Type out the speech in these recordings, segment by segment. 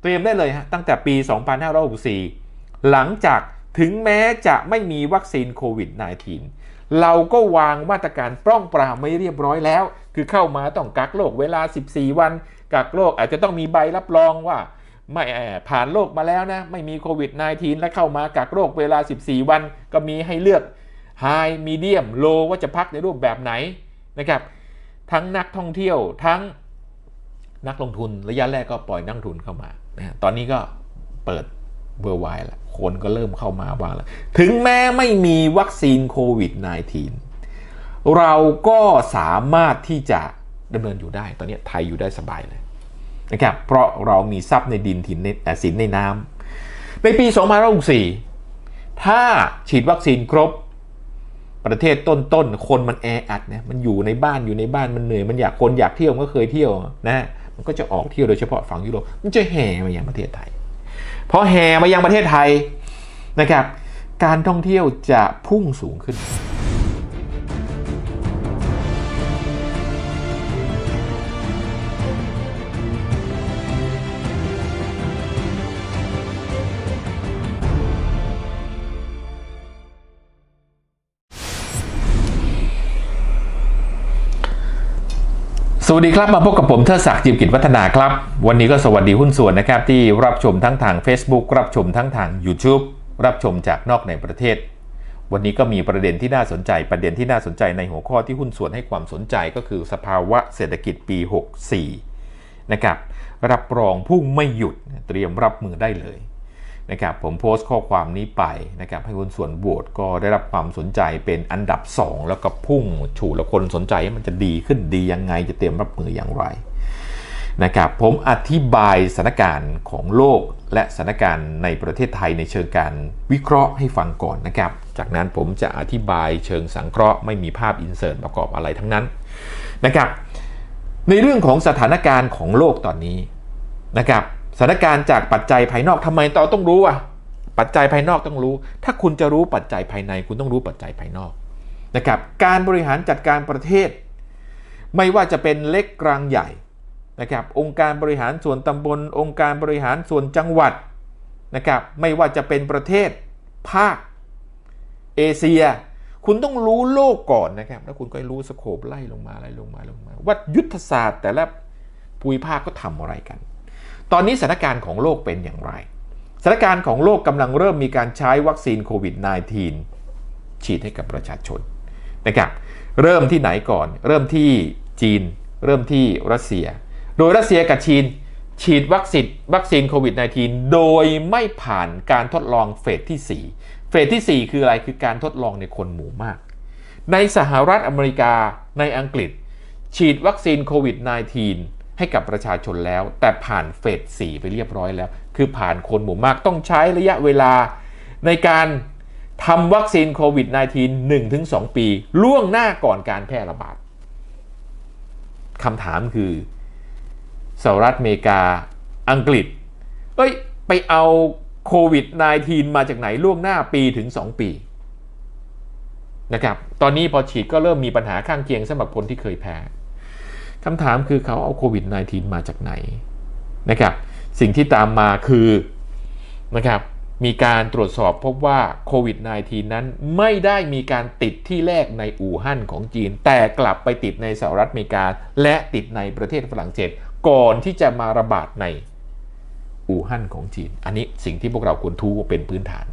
เตรียมได้เลยฮะตั้งแต่ปี 2564 หลังจากถึงแม้จะไม่มีวัคซีนโควิด -19 เราก็วางมาตรการป้องปรามไม่เรียบร้อยแล้ว คือเข้ามาต้องกักโรคเวลา 14 วัน กักโรคอาจจะต้องมีใบรับรองว่าไม่แอบผ่านโรคมาแล้วนะไม่มีโควิด -19 แล้วเข้ามากักโรคเวลา 14 วัน ก็มีให้เลือก High Medium Low ว่าจะพักในรูปแบบไหนนะครับทั้งนักท่องเที่ยวทั้งนักลงทุนระยะแรกก็ปล่อยนักลงทุนเข้ามา นะตอนนี้ก็เปิดเบอร์ไวแล้วคนก็เริ่มเข้ามาบ้างแล้ว ถึงแม้ไม่มีวัคซีนโควิด -19 เราก็สามารถที่จะดำเนินอยู่ได้ ตอนนี้ไทยอยู่ได้สบายเลยนะครับ เพราะเรามีทรัพย์ในดินถิ่นในสินในน้ำในปี 2564 ถ้าฉีดวัคซีนครบประเทศต้นๆ คนมันแออัดเนี่ยมันอยู่ในบ้านอยู่ในบ้านมันเหนื่อย มันอยากคนอยากเที่ยวก็เคยเที่ยวนะ มันก็จะออกเที่ยวโดยเฉพาะฝั่งยุโรปมันจะแห่มายังประเทศไทยพอแห่มายังประเทศไทยนะครับ การท่องเที่ยวจะพุ่งสูงขึ้น สวัสดีครับมาพบกับผมเทิดศักดิ์จิมกิจวัฒนาครับ วันนี้ก็สวัสดีหุ้นส่วนนะครับที่รับชมทั้งทาง Facebook รับชมทั้งทาง YouTube รับชมจากนอกในประเทศ วันนี้ก็มีประเด็นที่น่าสนใจประเด็นที่น่าสนใจในหัวข้อที่หุ้นส่วนให้ความสนใจก็คือสภาวะเศรษฐกิจปี 64 นะครับรับรองพุ่งไม่หยุดเตรียมรับมือได้เลย นะครับผมโพสต์ข้อความนี้ไปนะครับให้คนส่วนโหวตก็ได้รับความสนใจเป็นอันดับ 2 แล้วก็พุ่งฉูดแล้วคนสนใจมันจะดีขึ้นดียังไงจะเตรียมรับมืออย่างไรนะครับผมอธิบายสถานการณ์ของโลกและสถานการณ์ในประเทศไทยในเชิงการวิเคราะห์ให้ฟังก่อนนะครับ จากนั้นผมจะอธิบายเชิงสังเคราะห์ไม่มีภาพอินเสิร์ตประกอบอะไรทั้งนั้นนะครับในเรื่องของสถานการณ์ของโลกตอนนี้นะครับ สถานการณ์จากปัจจัยภายนอกทำไมเราต้องรู้อะปัจจัยภายนอกต้องรู้ ถ้าคุณจะรู้ปัจจัยภายใน คุณต้องรู้ปัจจัยภายนอกนะครับการบริหารจัดการประเทศ ไม่ว่าจะเป็นเล็กกลางใหญ่นะครับองค์การบริหารส่วนตำบล องค์การบริหารส่วนจังหวัดนะครับไม่ว่าจะเป็นประเทศ ภาค เอเชีย คุณต้องรู้โลกก่อนนะครับแล้วคุณก็รู้สโคปไล่ลงมาไล่ลงมาลงมา ว่ายุทธศาสตร์แต่ละภูมิภาคก็ทำอะไรกัน ตอนนี้สถานการณ์ของโลกเป็นอย่างไรสถานการณ์ของโลกกำลังเริ่มมีการใช้วัคซีนโควิด -19 ฉีดให้กับประชาชนนะครับเริ่มที่ไหนก่อน เริ่มที่จีน เริ่มที่รัสเซีย โดยรัสเซียกับจีนฉีดวัคซีนวัคซีนโควิด -19 โดยไม่ผ่านการทดลองเฟสที่ 4 เฟสที่ 4 คืออะไรคือการทดลองในคนหมู่มาก ในสหรัฐอเมริกาในอังกฤษ ฉีดวัคซีนโควิด -19 ให้กับประชาชนแล้ว แต่ผ่านเฟส4ไปเรียบร้อยแล้ว คือผ่านคนหมู่มากต้องใช้ระยะเวลา ในการทำวัคซีนโควิด -19 1-2 ปี ล่วงหน้าก่อนการแพร่ระบาดคำถามคือสหรัฐอเมริกาอังกฤษ เอ้ย ไปเอาโควิด -19 มาจากไหนล่วงหน้าปีถึง 2 ปีนะครับ ตอนนี้พอฉีดก็เริ่มมีปัญหาข้างเคียงสำหรับคนที่เคยแพ้ คำถามคือเขาเอาโควิด -19 มาจากไหนนะครับ สิ่งที่ตามมาคือนะครับมีการตรวจสอบพบว่าโควิด -19 นั้นไม่ได้มีการติดที่แรกในอู่ฮั่นของจีน แต่กลับไปติดในสหรัฐอเมริกา และติดในประเทศฝรั่งเศสก่อนที่จะมาระบาดในอู่ฮั่นของจีน อันนี้สิ่งที่พวกเราควรทูเป็นพื้นฐาน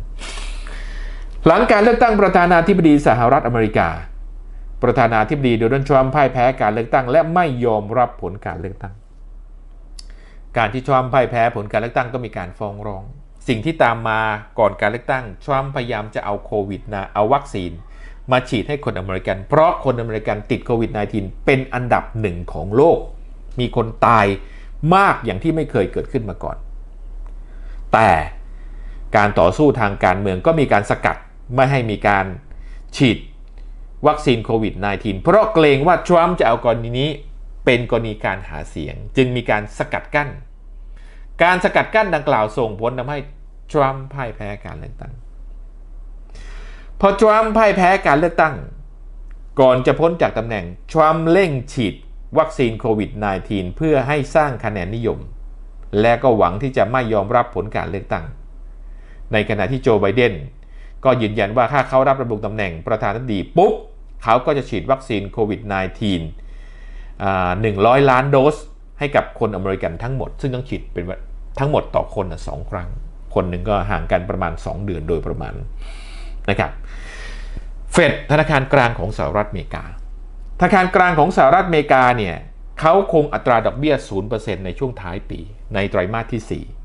หลังการเลือกตั้งประธานาธิบดีสหรัฐอเมริกา ประธานาธิบดีโดนัลด์ทรัมป์พ่ายแพ้การเลือกตั้ง และไม่ยอมรับผลการเลือกตั้ง การที่ทรัมป์พ่ายแพ้ผลการเลือกตั้งก็มีการฟ้องร้อง สิ่งที่ตามมาก่อนการเลือกตั้งทรัมป์พยายามจะเอาโควิดนะเอาวัคซีน มาฉีดให้คนอเมริกัน เพราะคนอเมริกันติดโควิด -19 เป็นอันดับหนึ่งของโลก มีคนตายมากอย่างที่ไม่เคยเกิดขึ้นมาก่อน แต่การต่อสู้ทางการเมืองก็มีการสกัดไม่ให้มีการฉีด วัคซีนโควิด -19 เพราะเกรงว่าทรัมป์จะเอากรณีนี้เป็นกรณีการหาเสียง จึงมีการสกัดกั้น การสกัดกั้นดังกล่าวส่งผลทำให้ทรัมป์พ่ายแพ้การเลือกตั้ง พอทรัมป์พ่ายแพ้การเลือกตั้ง ก่อนจะพ้นจากตำแหน่งทรัมป์เร่งฉีดวัคซีนโควิด -19 เพื่อให้สร้างคะแนนนิยม และก็หวังที่จะไม่ยอมรับผลการเลือกตั้ง ในขณะที่โจไบเดน ก็ยืนยันว่าถ้าเขารับระบุตำแหน่งประธานาธิบดีปุ๊บเขาก็จะฉีดวัคซีนโควิด -19 หนึ่งร้อยล้านโดสให้กับคนอเมริกันทั้งหมด ซึ่งต้องฉีดเป็นทั้งหมดต่อคนสองครั้ง คนหนึ่งก็ห่างกันประมาณ 2 เดือนโดยประมาณนะครับเฟดธนาคารกลางของสหรัฐอเมริกา ธนาคารกลางของสหรัฐอเมริกาเนี่ยเขาคงอัตราดอกเบี้ย 0%ในช่วงท้ายปี ในไตรมาสที่ 4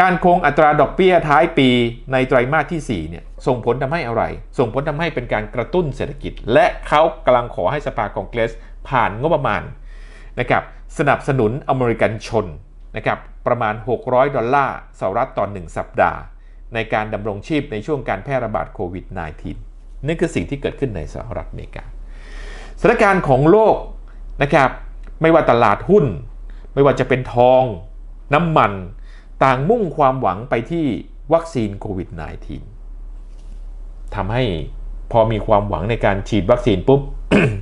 การคงอัตราดอกเบี้ยท้ายปีในไตรมาสที่4เนี่ยส่งผลทำให้อะไร ส่งผลทำให้เป็นการกระตุ้นเศรษฐกิจ และเขากำลังขอให้สภาคองเกรสผ่านงบประมาณนะครับสนับสนุนอเมริกันชนนะครับประมาณ 600 ดอลลาร์สหรัฐต่อ 1 สัปดาห์ ในการดำรงชีพในช่วงการแพร่ระบาดโควิด -19 นี่คือสิ่งที่เกิดขึ้นในสหรัฐอเมริกาสถานการณ์ของโลกนะครับไม่ว่าตลาดหุ้น ไม่ว่าจะเป็นทอง น้ำมัน ต่างมุ่งความหวังไปที่วัคซีนโควิด -19 ทำให้พอมีความหวังในการฉีดวัคซีนปุ๊บ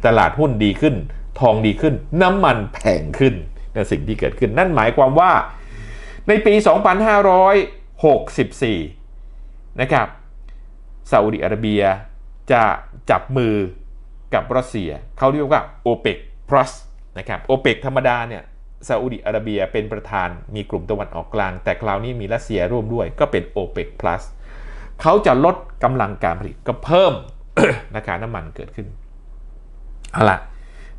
ตลาดหุ้นดีขึ้น ทองดีขึ้น น้ำมันแพงขึ้นในสิ่งที่เกิดขึ้นนั่นหมายความว่า ในปี 2564 นะครับซาอุดิอาระเบียจะจับมือกับรัสเซีย เขาเรียกว่า OPEC Plus นะครับ OPEC ธรรมดาเนี่ย ซาอุดิอาระเบียเป็นประธานมีกลุ่มตะวันออกกลาง แต่คราวนี้มีรัสเซียร่วมด้วยก็เป็น OPEC Plus เขาจะลดกำลังการผลิตก็เพิ่มราคาน้ำมันเกิดขึ้นเอาละ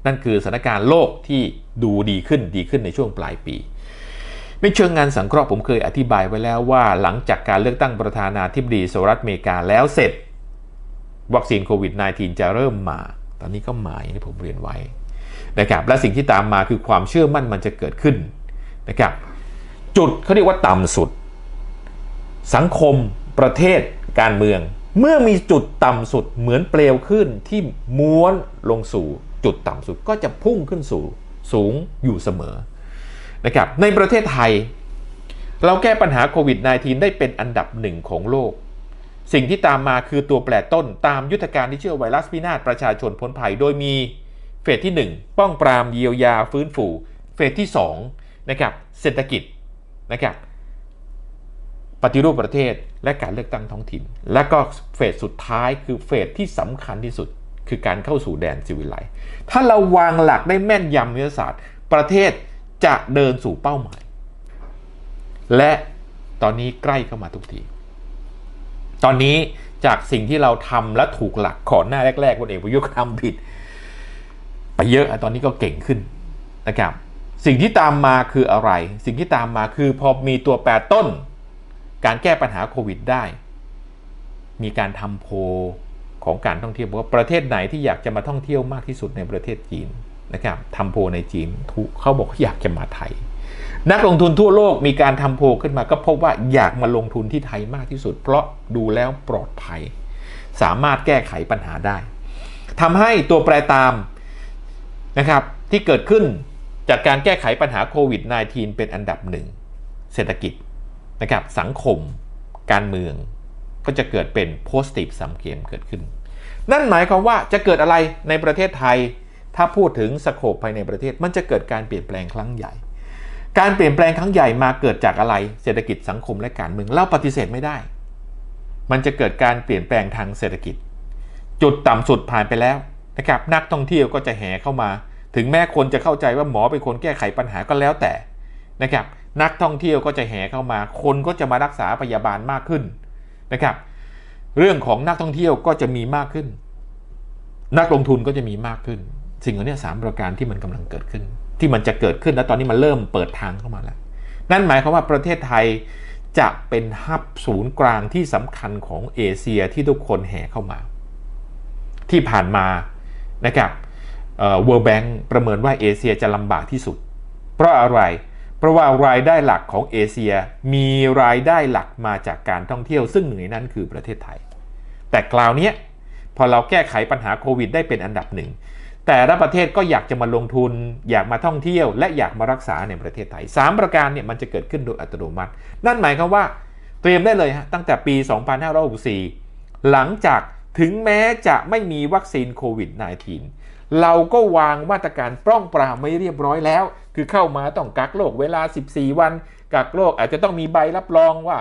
นั่นคือสถานการณ์โลกที่ดูดีขึ้นดีขึ้นในช่วงปลายปี ในเชิงงานสังเคราะห์ผมเคยอธิบายไว้แล้วว่า หลังจากการเลือกตั้งประธานาธิบดีสหรัฐอเมริกาแล้วเสร็จ วัคซีนโควิด -19 จะเริ่มมา ตอนนี้ก็มาอย่างที่ผมเรียนไว้ นะครับและสิ่งที่ตามมาคือความเชื่อมั่นมันจะเกิดขึ้นนะครับจุดเขาเรียกว่าต่ำสุด สังคมประเทศการเมือง เมื่อมีจุดต่ำสุดเหมือนเปลวขึ้นที่ม้วนลงสู่จุดต่ำสุดก็จะพุ่งขึ้นสู่สูงอยู่เสมอนะครับในประเทศไทย เราแก้ปัญหาโควิด -19 ได้เป็นอันดับหนึ่งของโลก สิ่งที่ตามมาคือตัวแปรต้นตามยุทธการที่เชื่อไวรัสพินาศประชาชนพ้นภัยโดยมี เฟสที่ 1 ป้องปรามเยียวยาฟื้นฟูเฟสที่2นะครับเศรษฐกิจนะครับปฏิรูปประเทศและการเลือกตั้งท้องถิ่น และก็เฟสสุดท้ายคือเฟสที่สำคัญที่สุด คือการเข้าสู่แดนซิวิไลถ้าเราวางหลักได้แม่นยำวิทยาศาสตร์ ประเทศจะเดินสู่เป้าหมาย และตอนนี้ใกล้เข้ามาทุกที ตอนนี้จากสิ่งที่เราทำและถูกหลักก่อนหน้าแรกๆพลเอกประยุทธ์ทำผิด ไปเยอะตอนนี้ก็เก่งขึ้นนะครับสิ่งที่ตามมาคืออะไร สิ่งที่ตามมาคือพอมีตัวแปรต้น การแก้ปัญหาโควิดได้ มีการทำโพของการท่องเที่ยวว่าประเทศไหนที่อยากจะมาท่องเที่ยวมากที่สุดในประเทศจีนนะครับทำโพในจีนเขาบอกอยากจะมาไทย นักลงทุนทั่วโลกมีการทำโพขึ้นมาก็พบว่าอยากมาลงทุนที่ไทยมากที่สุด เพราะดูแล้วปลอดภัย สามารถแก้ไขปัญหาได้ทำให้ตัวแปรตาม นะครับที่เกิดขึ้นจากการแก้ไขปัญหาโควิด -19 เป็นอันดับหนึ่งเศรษฐกิจนะครับสังคม การเมือง ก็จะเกิดเป็น positive สามเกมเกิดขึ้น นั่นหมายความว่าจะเกิดอะไรในประเทศไทย ถ้าพูดถึงสโคปภายในประเทศ มันจะเกิดการเปลี่ยนแปลงครั้งใหญ่ การเปลี่ยนแปลงครั้งใหญ่มาเกิดจากอะไร เศรษฐกิจสังคมและการเมืองเราปฏิเสธไม่ได้ มันจะเกิดการเปลี่ยนแปลงทางเศรษฐกิจ จุดต่ำสุดผ่านไปแล้ว นะครับนักท่องเที่ยวก็จะแห่เข้ามา ถึงแม้คนจะเข้าใจว่าหมอเป็นคนแก้ไขปัญหาก็แล้วแต่นะครับนักท่องเที่ยวก็จะแห่เข้ามา คนก็จะมารักษาพยาบาลมากขึ้นนะครับ เรื่องของนักท่องเที่ยวก็จะมีมากขึ้น นักลงทุนก็จะมีมากขึ้น สิ่งเหล่านี้สามประการที่มันกำลังเกิดขึ้น ที่มันจะเกิดขึ้นแล้วตอนนี้มันเริ่มเปิดทางเข้ามาแล้ว นั่นหมายความว่าประเทศไทยจะเป็นฮับศูนย์กลางที่สำคัญของเอเชียที่ทุกคนแห่เข้ามา ที่ผ่านมา นะครับเอ่อ World Bank ประเมินว่าเอเชียจะลำบากที่สุด เพราะอะไร เพราะว่ารายได้หลักของเอเชียมีรายได้หลักมาจากการท่องเที่ยว ซึ่งหนึ่งในนั้นคือประเทศไทย แต่คราวนี้พอเราแก้ไขปัญหาโควิดได้เป็นอันดับหนึ่งแต่ละประเทศก็อยากจะมาลงทุน อยากมาท่องเที่ยว และอยากมารักษาในประเทศไทย 3 ประการเนี่ยมันจะเกิดขึ้นโดยอัตโนมัติ นั่นหมายความว่าเตรียมได้เลยฮะตั้งแต่ปี 2564 หลังจาก ถึงแม้จะไม่มีวัคซีนโควิด -19 เราก็วางมาตรการป้องปรามไม่เรียบร้อยแล้ว คือเข้ามาต้องกักโรคเวลา 14 วัน กักโรคอาจจะต้องมีใบรับรองว่า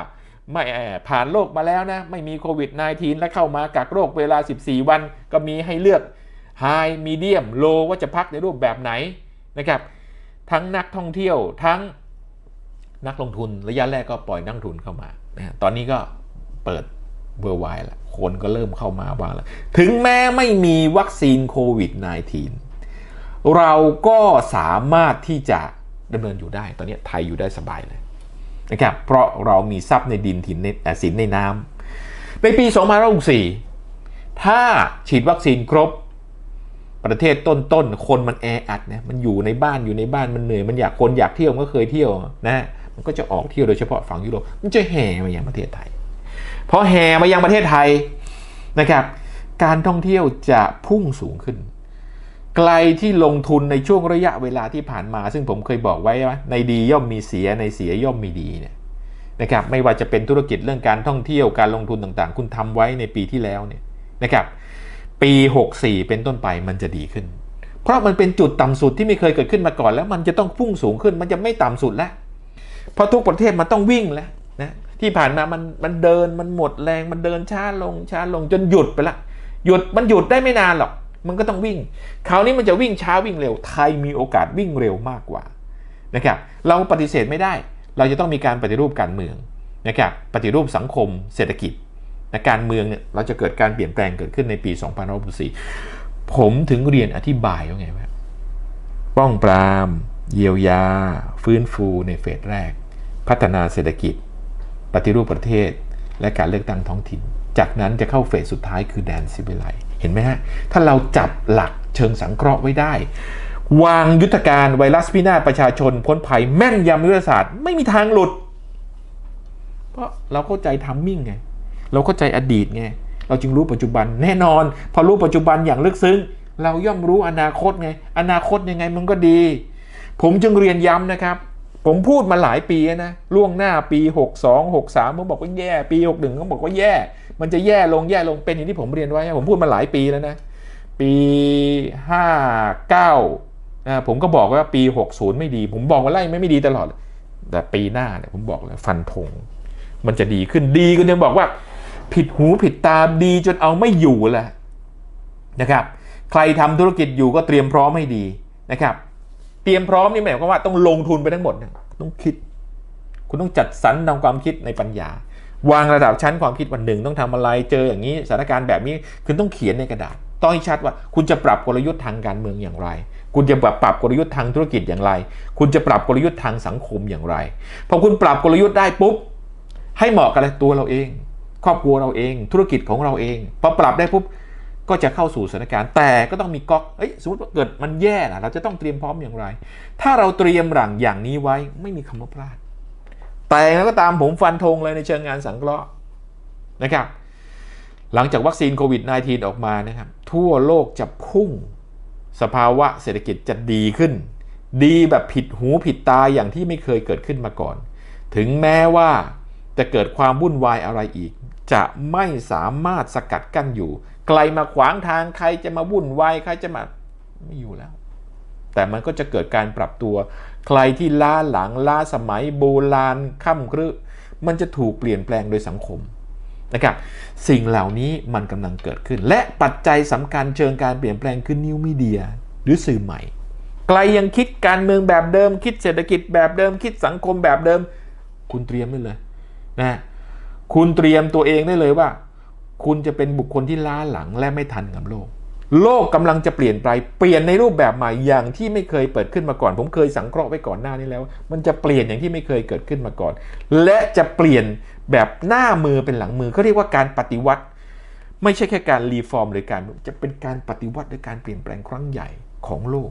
ไม่เอ่อผ่านโรคมาแล้วนะ ไม่มีโควิด -19 แล้วเข้ามากักโรคเวลา 14 วัน ก็มีให้เลือก High Medium Low ว่าจะพักในรูปแบบไหนนะครับ ทั้งนักท่องเที่ยวทั้งนักลงทุนระยะแรกก็ปล่อยนักลงทุนเข้ามานะตอนนี้ก็เปิด เวอร์ไวแล้วคนก็เริ่มเข้ามาบ้างแล้ว ถึงแม้ไม่มีวัคซีนโควิด -19 เราก็สามารถที่จะดำเนินอยู่ได้ ตอนนี้ไทยอยู่ได้สบายเลยนะครับ เพราะเรามีทรัพย์ในดินถินในสินในน้ำ ในปี 2564 ถ้าฉีดวัคซีนครบประเทศต้นๆ คนมันแออัดนะมันอยู่ในบ้านอยู่ในบ้านมันเหนื่อย มันอยากคนอยากเที่ยวมันก็เคยเที่ยวนะ มันก็จะออกเที่ยวโดยเฉพาะฝั่งยุโรป มันจะแห่มาอยังประเทศไทย พอแห่มายังประเทศไทยนะครับ การท่องเที่ยวจะพุ่งสูงขึ้น ไกลที่ลงทุนในช่วงระยะเวลาที่ผ่านมา ซึ่งผมเคยบอกไว้ว่าในดีย่อมมีเสียในเสียย่อมมีดีเนี่ยนะครับไม่ว่าจะเป็นธุรกิจเรื่องการท่องเที่ยวการลงทุนต่างๆ คุณทำไว้ในปีที่แล้วเนี่ยนะครับปี 64 เป็นต้นไปมันจะดีขึ้น เพราะมันเป็นจุดต่ำสุดที่ไม่เคยเกิดขึ้นมาก่อน แล้วมันจะต้องพุ่งสูงขึ้นมันจะไม่ต่ำสุดแล้วเพราะทุกประเทศมันต้องวิ่งแล้วนะ ที่ผ่านมามันมันเดินมันหมดแรงมันเดินช้าลงช้าลงจนหยุดไปละ หยุดมันหยุดได้ไม่นานหรอก มันก็ต้องวิ่ง คราวนี้มันจะวิ่งช้าวิ่งเร็ว ไทยมีโอกาสวิ่งเร็วมากกว่านะครับเราปฏิเสธไม่ได้ เราจะต้องมีการปฏิรูปการเมืองนะครับปฏิรูปสังคมเศรษฐกิจนะการเมืองเนี่ยเราจะเกิดการเปลี่ยนแปลงเกิดขึ้นในปี 2564 ผมถึงเรียนอธิบายว่าไงว่าป้องปราม เยียวยา ฟื้นฟูในเฟสแรก พัฒนาเศรษฐกิจ ปฏิรูปประเทศ และการเลือกตั้งท้องถิ่น จากนั้นจะเข้าเฟสสุดท้ายคือแดนซิเวไลเห็นไหมฮะ ถ้าเราจับหลักเชิงสังเคราะห์ไว้ได้ วางยุทธการไวรัสพินาศประชาชนพ้นภัยแม่นยำยุทธศาสตร์ไม่มีทางหลุด เพราะเราเข้าใจทัมมิ่งไง เราเข้าใจอดีตไง เราจึงรู้ปัจจุบันแน่นอน พอรู้ปัจจุบันอย่างลึกซึ้ง เราย่อมรู้อนาคตไง อนาคตยังไงมันก็ดี ผมจึงเรียนย้ำนะครับ ผมพูดมาหลายปีนะล่วงหน้าปี 62 63ผมบอกว่าแย่ปี 61ก็บอกว่าแย่ มันจะแย่ลงแย่ลงเป็นอย่างที่ผมเรียนไว้ ผมพูดมาหลายปีแล้วนะ ปี 59นะผมก็บอกว่าปี 60 ไม่ดี ผมบอกว่าไล่ไม่ไม่ดีตลอด แต่ปีหน้าเนี่ยผมบอกแล้วฟันธงมันจะดีขึ้นดีก็ยังบอกว่า ผิดหูผิดตาดีจนเอาไม่อยู่แหละนะครับ ใครทำธุรกิจอยู่ก็เตรียมพร้อมให้ดีนะครับ เตรียมพร้อมนี่หมายความว่าต้องลงทุนไปทั้งหมดนะต้องคิด คุณต้องจัดสรรนำความคิดในปัญญา วางระดับชั้นความคิดวันหนึ่ง ต้องทำอะไรเจออย่างนี้สถานการณ์แบบนี้คุณต้องเขียนในกระดาษต้องให้ชัดว่า คุณจะปรับกลยุทธ์ทางการเมืองอย่างไร คุณจะปรับปรับกลยุทธ์ทางธุรกิจอย่างไร คุณจะปรับกลยุทธ์ทางสังคมอย่างไรพอคุณปรับกลยุทธ์ได้ปุ๊บให้เหมาะกับตัวเราเอง ครอบครัวเราเอง ธุรกิจของเราเองพอปรับได้ปุ๊บ ก็จะเข้าสู่สถานการณ์แต่ก็ต้องมีก๊อกเอ้ยสมมติว่าเกิดมันแย่ล่ะเราจะต้องเตรียมพร้อมอย่างไร ถ้าเราเตรียมหลังอย่างนี้ไว้ไม่มีคำว่าพลาด แต่แล้วก็ตามผมฟันธงเลยในเชิงงานสังเคราะห์นะครับ หลังจากวัคซีนโควิด -19 ออกมานะครับ ทั่วโลกจะพุ่ง สภาวะเศรษฐกิจจะดีขึ้น ดีแบบผิดหูผิดตาอย่างที่ไม่เคยเกิดขึ้นมาก่อน ถึงแม้ว่าจะเกิดความวุ่นวายอะไรอีก จะไม่สามารถสกัดกั้นอยู่ ไกลมาขวางทางใครจะมาวุ่นวายใครจะมาไม่อยู่แล้ว แต่มันก็จะเกิดการปรับตัว ใครที่ล้าหลังล้าสมัยโบราณค่ำครึมันจะถูกเปลี่ยนแปลงโดยสังคมนะครับสิ่งเหล่านี้มันกำลังเกิดขึ้น และปัจจัยสำคัญเชิงการเปลี่ยนแปลงคือนิวมีเดียหรือสื่อใหม่ไกลยังคิดการเมืองแบบเดิม คิดเศรษฐกิจแบบเดิม คิดสังคมแบบเดิม คุณเตรียมได้เลยนะคุณเตรียมตัวเองได้เลยว่า คุณจะเป็นบุคคลที่ล้าหลังและไม่ทันกับโลก โลกกำลังจะเปลี่ยนไปเปลี่ยนในรูปแบบใหม่อย่างที่ไม่เคยเปิดขึ้นมาก่อน ผมเคยสังเคราะห์ไว้ก่อนหน้านี้แล้ว มันจะเปลี่ยนอย่างที่ไม่เคยเกิดขึ้นมาก่อน และจะเปลี่ยนแบบหน้ามือเป็นหลังมือเขาเรียกว่าการปฏิวัติ ไม่ใช่แค่การรีฟอร์มหรือการจะเป็นการปฏิวัติหรือการเปลี่ยนแปลงครั้งใหญ่ของโลก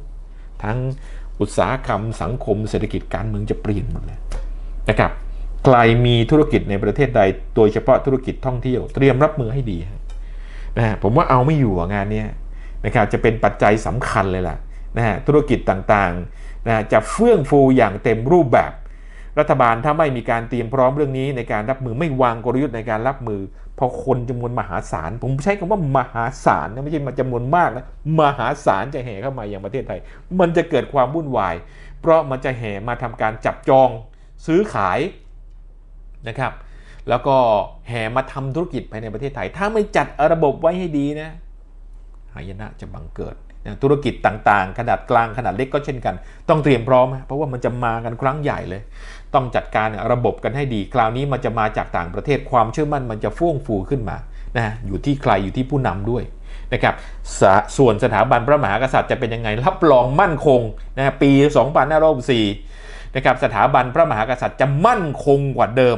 ทั้งอุตสาหกรรมสังคมเศรษฐกิจการเมืองจะเปลี่ยนหมดเลยนะครับ ใครมีธุรกิจในประเทศใด โดยเฉพาะธุรกิจท่องเที่ยว เตรียมรับมือให้ดีนะฮะผมว่าเอาไม่อยู่งานนี้นะครับจะเป็นปัจจัยสำคัญเลยล่ะนะฮะธุรกิจต่างๆนะจะเฟื่องฟูอย่างเต็มรูปแบบ รัฐบาลถ้าไม่มีการเตรียมพร้อมเรื่องนี้ในการรับมือไม่วางกลยุทธ์ในการรับมือพอคนจำนวนมหาศาล ผมใช้คำว่ามหาศาลนะไม่ใช่มาจำนวนมากนะมหาศาลจะแห่เข้ามาอย่างประเทศไทย มันจะเกิดความวุ่นวาย เพราะมันจะแห่มาทำการจับจองซื้อขาย นะครับ แล้วก็แห่มาทำธุรกิจภายในประเทศไทย ถ้าไม่จัดระบบไว้ให้ดีนะหายนะจะบังเกิดนะธุรกิจต่างๆ ขนาดกลางขนาดเล็กก็เช่นกัน ต้องเตรียมพร้อม เพราะว่ามันจะมากันครั้งใหญ่เลย ต้องจัดการระบบกันให้ดี คราวนี้มันจะมาจากต่างประเทศความเชื่อมั่นมันจะฟ่วงฟูขึ้นมานะอยู่ที่ใครอยู่ที่ผู้นำด้วยนะครับสส่วนสถาบันพระมหากษัตริย์จะเป็นยังไงรับรองมั่นคงนะปี 2564นะครับสถาบันพระมหากษัตริย์จะมั่นคงกว่าเดิม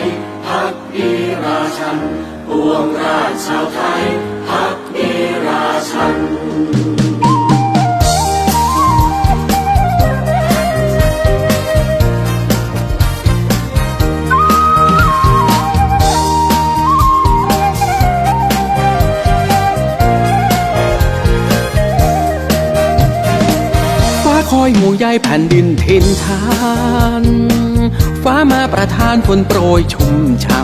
ยพักดีราชันปวงราชชาวไทยพักดีราชันคอยห่วงใยแผ่นดินถิ่นฐาน มาประทานฝนโปรยชุ่มช่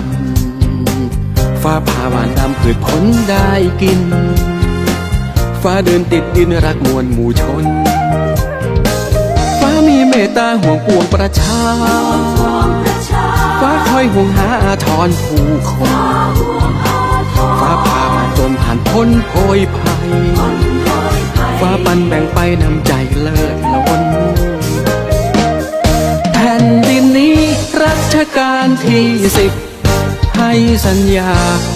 ำฟ้าผ่าหวานดำพืชผลได้กิน ฟ้าเดินติดดินรักมวลหมู่ชน ฟ้ามีเมตตาห่วงปวงประชา ฟ้าคอยห่วงหาอาทรผู้คน ฟ้าผ่ามาจนผ่านพ้นโพยภัย ฟ้าปันแบ่งไปนำใจเลิศล้น รัชกาลที่สิบให้สัญญา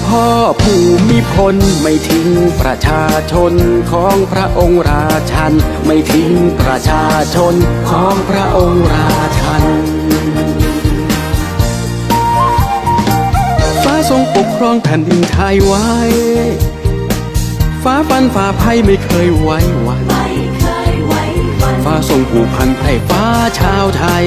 พ่อผู้มีพลไม่ทิ้งประชาชนของพระองค์ราชัน ไม่ทิ้งประชาชนของพระองค์ราชัน ฟ้าทรงปกครองแผ่นดินไทยไว้ ฟ้าฟันฝ่าภัยไม่เคยไว้วันฟ้าทรงผูกพันไพร่ฟ้าชาวไทย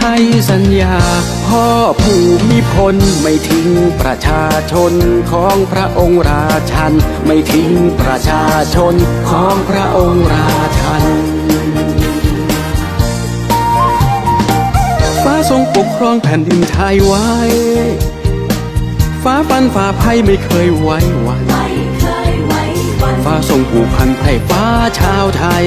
ให้สัญญา พ่อผู้มีพลไม่ทิ้งประชาชนของพระองค์ราชัน ไม่ทิ้งประชาชนของพระองค์ราชัน ฟ้าทรงปกครองแผ่นดินไทยไว้ ฟ้าฟันฝ่าภัยไม่เคยไว้วันฟ้าทรงผูกพันไพร่ฟ้าชาวไทย